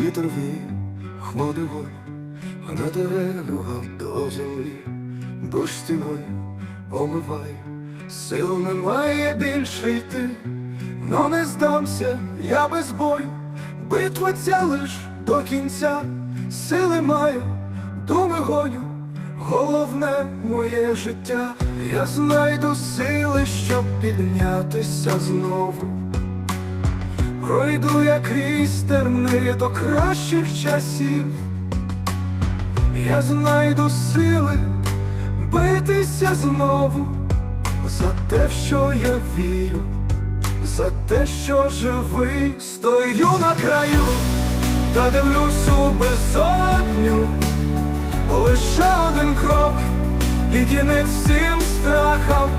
вітер віє, хмари гой, а на деревах до землі, дощ стіною омиває, сил немає більше йти, но не здамся, я без бою, битва ця лиш до кінця, сили маю, думи гоню, головне моє життя, я знайду сили, щоб піднятися знову. Пройду я крізь терни до кращих часів, я знайду сили битися знову за те, що я вірю, за те, що живий, стою на краю та дивлюсь у безодню, лише один крок і всім страхам,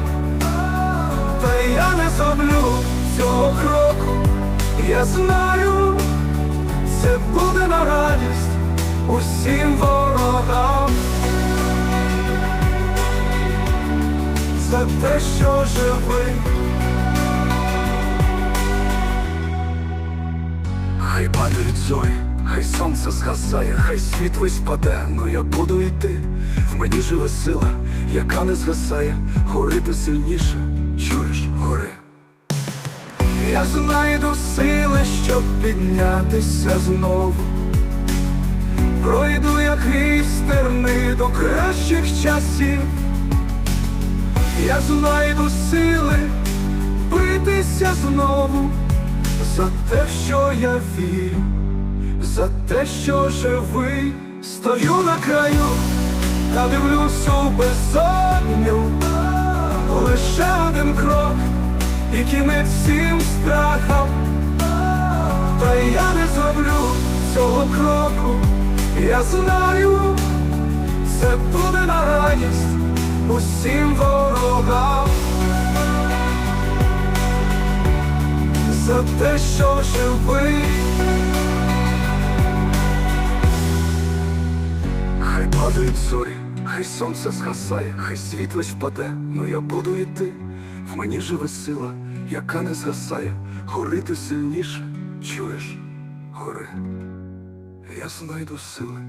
та я не зроблю цього кроку. Я знаю, це буде на радість усім ворогам за те, що живий. Хай падають зорі, хай сонце згасає, хай світ весь паде, но я буду йти. В мені живе сила, яка не згасає, горити сильніше. Я знайду сили, щоб піднятися знову. Пройду я крізь до кращих часів. Я знайду сили битися знову за те, що я вірю, за те, що живий, стою на краю та дивлюсь у безодню, лише один крок і кінець всім страхам, та я не зроблю цього кроку, я знаю, це буде на радість усім ворогам. За те, що живий, хай падають зорі, хай сонце згасає, хай світ весь впаде, но я буду йти. В мені живе сила, яка не згасає, горити сильніше, чуєш, гори. Я знайду сили,